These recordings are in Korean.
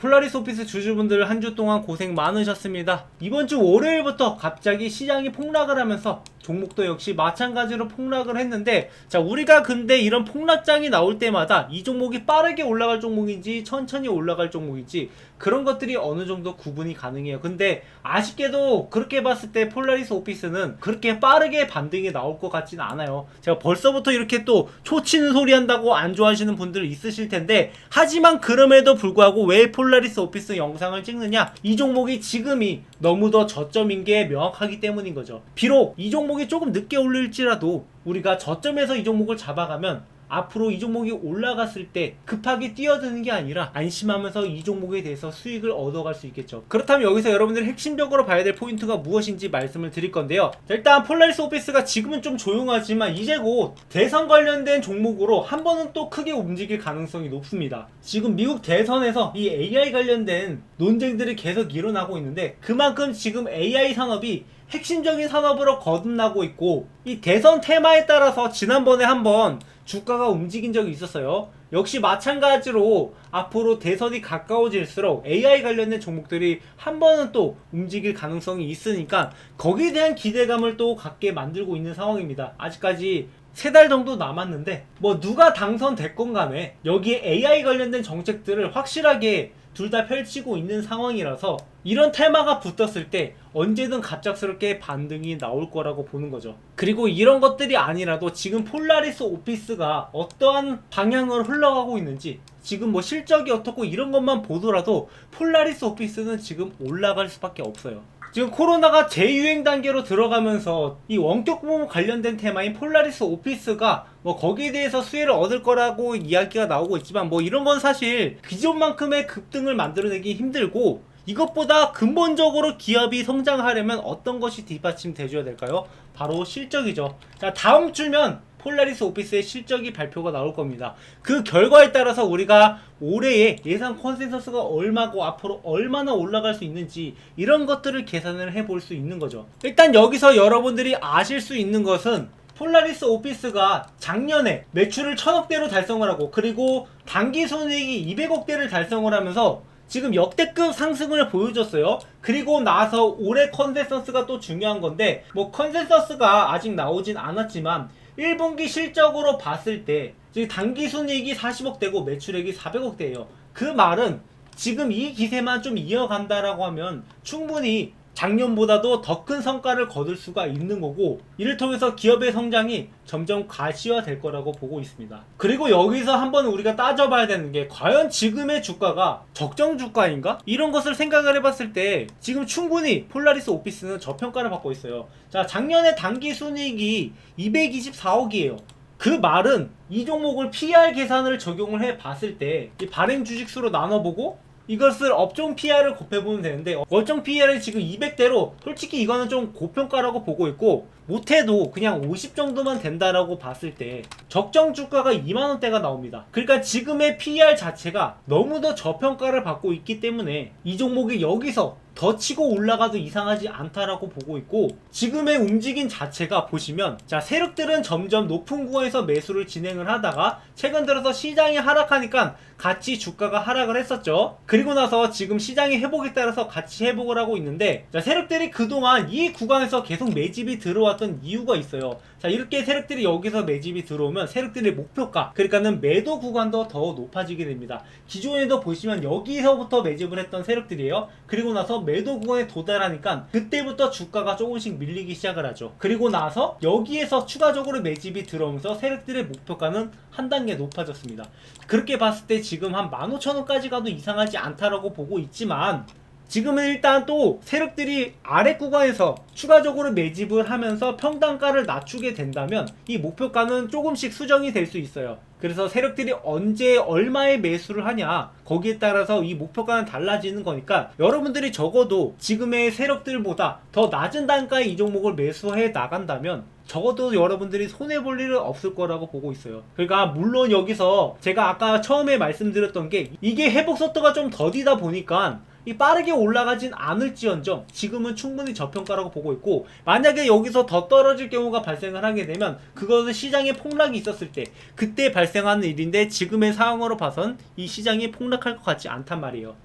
폴라리스 오피스 주주분들 한 주 동안 고생 많으셨습니다. 이번 주 월요일부터 갑자기 시장이 폭락을 하면서 종목도 역시 마찬가지로 폭락을 했는데 자 우리가 근데 이런 폭락장이 나올 때마다 이 종목이 빠르게 올라갈 종목인지 천천히 올라갈 종목인지 그런 것들이 어느 정도 구분이 가능해요. 근데 아쉽게도 그렇게 봤을 때 폴라리스 오피스는 그렇게 빠르게 반등이 나올 것 같지는 않아요. 제가 벌써부터 이렇게 또 초치는 소리 한다고 안 좋아하시는 분들 있으실 텐데 하지만 그럼에도 불구하고 왜 폴라리스 오피스 영상을 찍느냐? 이 종목이 지금이 너무 더 저점인 게 명확하기 때문인 거죠. 비록 이 종목이 조금 늦게 올릴지라도 우리가 저점에서 이 종목을 잡아가면 앞으로 이 종목이 올라갔을 때 급하게 뛰어드는 게 아니라 안심하면서 이 종목에 대해서 수익을 얻어갈 수 있겠죠. 그렇다면 여기서 여러분들이 핵심적으로 봐야 될 포인트가 무엇인지 말씀을 드릴 건데요. 자, 일단 폴라리스 오피스가 지금은 좀 조용하지만 이제 곧 대선 관련된 종목으로 한 번은 또 크게 움직일 가능성이 높습니다. 지금 미국 대선에서 이 AI 관련된 논쟁들이 계속 일어나고 있는데 그만큼 지금 AI 산업이 핵심적인 산업으로 거듭나고 있고 이 대선 테마에 따라서 지난번에 한번 주가가 움직인 적이 있었어요. 역시 마찬가지로 앞으로 대선이 가까워질수록 AI 관련된 종목들이 한 번은 또 움직일 가능성이 있으니까 거기에 대한 기대감을 또 갖게 만들고 있는 상황입니다. 아직까지 세 달 정도 남았는데 뭐 누가 당선됐건 간에 여기에 AI 관련된 정책들을 확실하게 둘 다 펼치고 있는 상황이라서 이런 테마가 붙었을 때 언제든 갑작스럽게 반등이 나올 거라고 보는 거죠. 그리고 이런 것들이 아니라도 지금 폴라리스 오피스가 어떠한 방향으로 흘러가고 있는지 지금 뭐 실적이 어떻고 이런 것만 보더라도 폴라리스 오피스는 지금 올라갈 수밖에 없어요. 지금 코로나가 재유행 단계로 들어가면서 이 원격 보험 관련된 테마인 폴라리스 오피스가 뭐 거기에 대해서 수혜를 얻을 거라고 이야기가 나오고 있지만 뭐 이런 건 사실 기존만큼의 급등을 만들어내기 힘들고 이것보다 근본적으로 기업이 성장하려면 어떤 것이 뒷받침 돼줘야 될까요? 바로 실적이죠. 자 다음 주면 폴라리스 오피스의 실적이 발표가 나올 겁니다. 그 결과에 따라서 우리가 올해의 예상 컨센서스가 얼마고 앞으로 얼마나 올라갈 수 있는지 이런 것들을 계산을 해볼 수 있는 거죠. 일단 여기서 여러분들이 아실 수 있는 것은 폴라리스 오피스가 작년에 매출을 천억대로 달성을 하고 그리고 단기 손익이 200억대를 달성을 하면서 지금 역대급 상승을 보여줬어요. 그리고 나서 올해 컨센서스가 또 중요한 건데 뭐 컨센서스가 아직 나오진 않았지만 1분기 실적으로 봤을 때 지금 단기 순이익이 40억대고 매출액이 400억대예요. 그 말은 지금 이 기세만 좀 이어간다라고 하면 충분히 작년보다도 더 큰 성과를 거둘 수가 있는 거고 이를 통해서 기업의 성장이 점점 가시화될 거라고 보고 있습니다. 그리고 여기서 한번 우리가 따져봐야 되는 게 과연 지금의 주가가 적정 주가인가? 이런 것을 생각을 해봤을 때 지금 충분히 폴라리스 오피스는 저평가를 받고 있어요. 자 작년에 단기 순이익이 224억이에요. 그 말은 이 종목을 PR 계산을 적용을 해 봤을 때 이 발행 주식수로 나눠보고 이것을 업종 PR을 곱해보면 되는데 업종 PR이 지금 200대로 솔직히 이거는 좀 고평가라고 보고 있고 못해도 그냥 50 정도만 된다라고 봤을 때 적정 주가가 2만원대가 나옵니다. 그러니까 지금의 PR 자체가 너무도 저평가를 받고 있기 때문에 이 종목이 여기서 더 치고 올라가도 이상하지 않다라고 보고 있고 지금의 움직임 자체가 보시면 자 세력들은 점점 높은 구간에서 매수를 진행을 하다가 최근 들어서 시장이 하락하니까 같이 주가가 하락을 했었죠 그리고 나서 지금 시장의 회복에 따라서 같이 회복을 하고 있는데 자 세력들이 그동안 이 구간에서 계속 매집이 들어왔 던 이유가 있어요 자 이렇게 세력들이 여기서 매집이 들어오면 세력들의 목표가 그러니까는 매도 구간도 더 높아지게 됩니다 기존에도 보시면 여기서부터 매집을 했던 세력들이에요 그리고 나서 매도 구간에 도달하니까 그때부터 주가가 조금씩 밀리기 시작을 하죠. 그리고 나서 여기에서 추가적으로 매집이 들어오면서 세력들의 목표가는 한 단계 높아졌습니다. 그렇게 봤을 때 지금 한 15,000원까지 가도 이상하지 않다라고 보고 있지만 지금은 일단 또 세력들이 아래 구간에서 추가적으로 매집을 하면서 평단가를 낮추게 된다면 이 목표가는 조금씩 수정이 될 수 있어요. 그래서 세력들이 언제 얼마의 매수를 하냐 거기에 따라서 이 목표가는 달라지는 거니까 여러분들이 적어도 지금의 세력들보다 더 낮은 단가의 이 종목을 매수해 나간다면 적어도 여러분들이 손해 볼 일은 없을 거라고 보고 있어요. 그러니까 물론 여기서 제가 아까 처음에 말씀드렸던 게 이게 회복 속도가 좀 더디다 보니까 이 빠르게 올라가진 않을지언정 지금은 충분히 저평가라고 보고 있고 만약에 여기서 더 떨어질 경우가 발생을 하게 되면 그것은 시장에 폭락이 있었을 때 그때 발생하는 일인데 지금의 상황으로 봐선 이 시장이 폭락할 것 같지 않단 말이에요.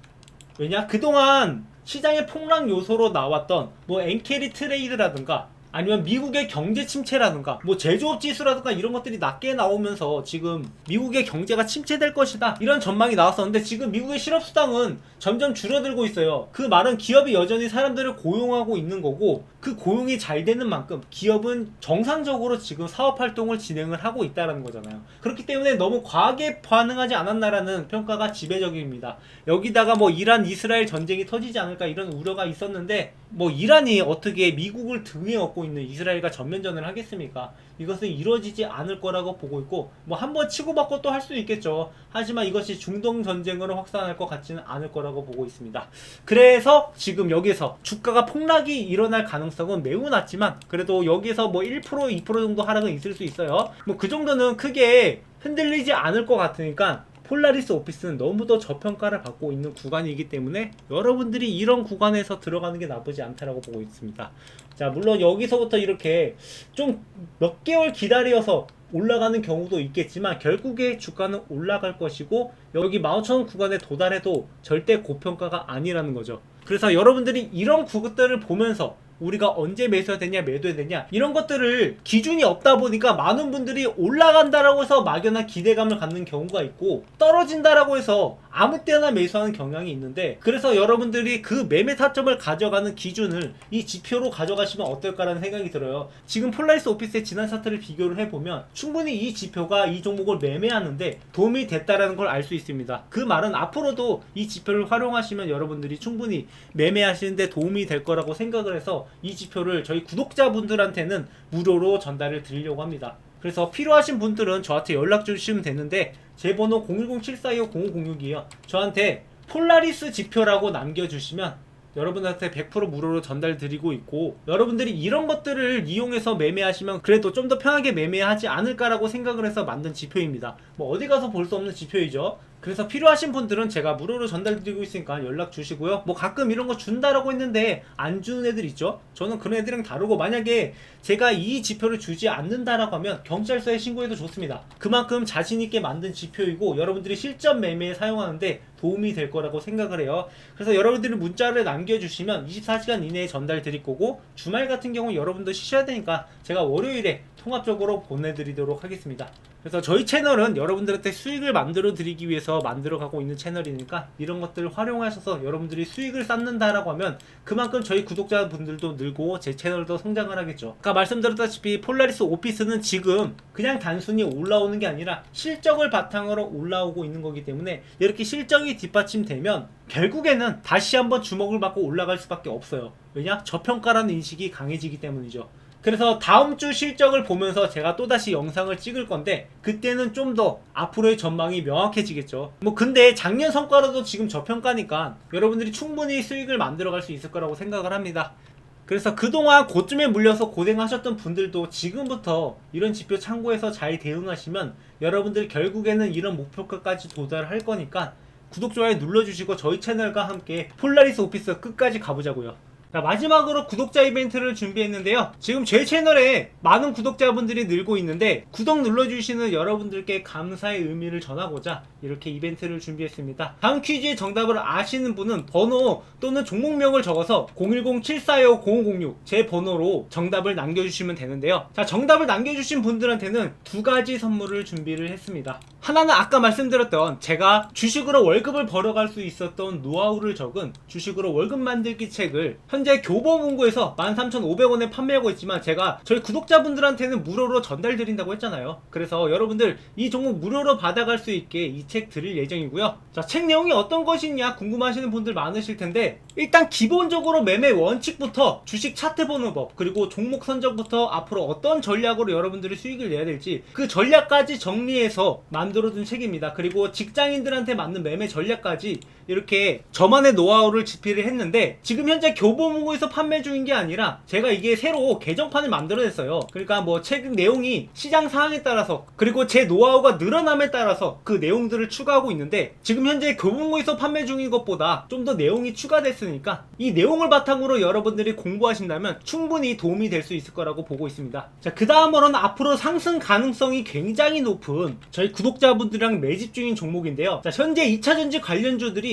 왜냐? 그동안 시장의 폭락 요소로 나왔던 뭐 엔캐리 트레이드라든가 아니면 미국의 경제 침체라든가 뭐 제조업 지수라든가 이런 것들이 낮게 나오면서 지금 미국의 경제가 침체될 것이다. 이런 전망이 나왔었는데 지금 미국의 실업수당은 점점 줄어들고 있어요. 그 말은 기업이 여전히 사람들을 고용하고 있는 거고 그 고용이 잘 되는 만큼 기업은 정상적으로 지금 사업 활동을 진행을 하고 있다는 거잖아요. 그렇기 때문에 너무 과하게 반응하지 않았나라는 평가가 지배적입니다. 여기다가 뭐 이란 이스라엘 전쟁이 터지지 않을까 이런 우려가 있었는데 뭐 이란이 어떻게 미국을 등에 업고 있는 이스라엘과 전면전을 하겠습니까? 이것은 이루어지지 않을 거라고 보고 있고 뭐 한 번 치고받고 또 할수 있겠죠. 하지만 이것이 중동 전쟁으로 확산할 것 같지는 않을 거라고 보고 있습니다. 그래서 지금 여기서 주가가 폭락이 일어날 가능성은 매우 낮지만 그래도 여기서 뭐 1% 2% 정도 하락은 있을 수 있어요. 뭐 그 정도는 크게 흔들리지 않을 것 같으니까 폴라리스 오피스는 너무도 저평가를 받고 있는 구간이기 때문에 여러분들이 이런 구간에서 들어가는 게 나쁘지 않다라고 보고 있습니다. 자, 물론 여기서부터 이렇게 좀 몇 개월 기다려서 올라가는 경우도 있겠지만 결국에 주가는 올라갈 것이고 여기 15,000원 구간에 도달해도 절대 고평가가 아니라는 거죠. 그래서 여러분들이 이런 구간들을 보면서 우리가 언제 매수해야 되냐 매도해야 되냐 이런 것들을 기준이 없다 보니까 많은 분들이 올라간다라고 해서 막연한 기대감을 갖는 경우가 있고 떨어진다라고 해서 아무 때나 매수하는 경향이 있는데 그래서 여러분들이 그 매매 타점을 가져가는 기준을 이 지표로 가져가시면 어떨까라는 생각이 들어요. 지금 폴라리스 오피스의 지난 차트를 비교를 해보면 충분히 이 지표가 이 종목을 매매하는데 도움이 됐다라는 걸 알 수 있습니다. 그 말은 앞으로도 이 지표를 활용하시면 여러분들이 충분히 매매하시는데 도움이 될 거라고 생각을 해서 이 지표를 저희 구독자분들한테는 무료로 전달을 드리려고 합니다. 그래서 필요하신 분들은 저한테 연락 주시면 되는데 제 번호 010-742-0506이에요. 저한테 폴라리스 지표라고 남겨주시면 여러분한테 100% 무료로 전달 드리고 있고 여러분들이 이런 것들을 이용해서 매매하시면 그래도 좀 더 편하게 매매하지 않을까라고 생각을 해서 만든 지표입니다. 뭐 어디 가서 볼 수 없는 지표이죠. 그래서 필요하신 분들은 제가 무료로 전달드리고 있으니까 연락 주시고요. 뭐 가끔 이런 거 준다라고 했는데 안 주는 애들 있죠. 저는 그런 애들이랑 다르고 만약에 제가 이 지표를 주지 않는다라고 하면 경찰서에 신고해도 좋습니다. 그만큼 자신 있게 만든 지표이고 여러분들이 실전 매매에 사용하는데 도움이 될 거라고 생각을 해요. 그래서 여러분들이 문자를 남겨주시면 24시간 이내에 전달 드릴 거고 주말 같은 경우 여러분도 쉬셔야 되니까 제가 월요일에 통합적으로 보내드리도록 하겠습니다. 그래서 저희 채널은 여러분들한테 수익을 만들어 드리기 위해서 만들어 가고 있는 채널이니까 이런 것들을 활용하셔서 여러분들이 수익을 쌓는다라고 하면 그만큼 저희 구독자분들도 늘고 제 채널도 성장을 하겠죠. 아까 말씀드렸다시피 폴라리스 오피스는 지금 그냥 단순히 올라오는 게 아니라 실적을 바탕으로 올라오고 있는 거기 때문에 이렇게 실적이 뒷받침되면 결국에는 다시 한번 주목을 받고 올라갈 수밖에 없어요. 왜냐? 저평가라는 인식이 강해지기 때문이죠. 그래서 다음 주 실적을 보면서 제가 또다시 영상을 찍을 건데 그때는 좀 더 앞으로의 전망이 명확해지겠죠. 뭐 근데 작년 성과로도 지금 저평가니까 여러분들이 충분히 수익을 만들어 갈 수 있을 거라고 생각을 합니다. 그래서 그동안 고점에 물려서 고생하셨던 분들도 지금부터 이런 지표 참고해서 잘 대응하시면 여러분들 결국에는 이런 목표가까지 도달할 거니까 구독, 좋아요 눌러주시고 저희 채널과 함께 폴라리스 오피스 끝까지 가보자고요. 자, 마지막으로 구독자 이벤트를 준비했는데요. 지금 제 채널에 많은 구독자분들이 늘고 있는데 구독 눌러주시는 여러분들께 감사의 의미를 전하고자 이렇게 이벤트를 준비했습니다. 다음 퀴즈의 정답을 아시는 분은 번호 또는 종목명을 적어서 010-745-0506 제 번호로 정답을 남겨주시면 되는데요. 자, 정답을 남겨주신 분들한테는 두 가지 선물을 준비를 했습니다. 하나는 아까 말씀드렸던 제가 주식으로 월급을 벌어갈 수 있었던 노하우를 적은 주식으로 월급 만들기 책을 현재 교보문고에서 13,500원에 판매하고 있지만 제가 저희 구독자분들한테는 무료로 전달 드린다고 했잖아요. 그래서 여러분들 이 종목 무료로 받아갈 수 있게 이 책 드릴 예정이고요. 자, 책 내용이 어떤 것이냐 궁금하시는 분들 많으실 텐데 일단 기본적으로 매매 원칙부터 주식 차트 보는 법 그리고 종목 선정부터 앞으로 어떤 전략으로 여러분들이 수익을 내야 될지 그 전략까지 정리해서 만들어둔 책입니다. 그리고 직장인들한테 맞는 매매 전략까지 이렇게 저만의 노하우를 집필을 했는데 지금 현재 교보문고에서 판매 중인 게 아니라 제가 이게 새로 개정판을 만들어냈어요. 그러니까 뭐 책 내용이 시장 상황에 따라서 그리고 제 노하우가 늘어남에 따라서 그 내용들을 추가하고 있는데 지금 현재 교보문고에서 판매 중인 것보다 좀 더 내용이 추가됐으니까 이 내용을 바탕으로 여러분들이 공부하신다면 충분히 도움이 될 수 있을 거라고 보고 있습니다. 자, 그 다음으로는 앞으로 상승 가능성이 굉장히 높은 저희 구독자분들이랑 매집 중인 종목인데요. 자, 현재 2차전지 관련주들이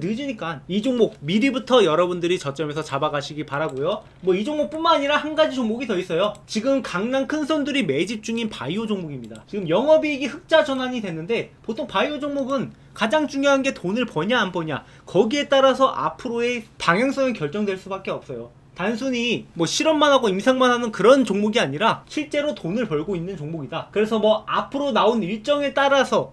늦으니까 이 종목 미리부터 여러분들이 저점에서 잡아가시기 바라고요. 뭐 이 종목뿐만 아니라 한 가지 종목이 더 있어요. 지금 강남 큰 손들이 매집 중인 바이오 종목입니다. 지금 영업이익이 흑자 전환이 됐는데 보통 바이오 종목은 가장 중요한 게 돈을 버냐 안 버냐 거기에 따라서 앞으로의 방향성이 결정될 수밖에 없어요. 단순히 뭐 실험만 하고 임상만 하는 그런 종목이 아니라 실제로 돈을 벌고 있는 종목이다. 그래서 뭐 앞으로 나온 일정에 따라서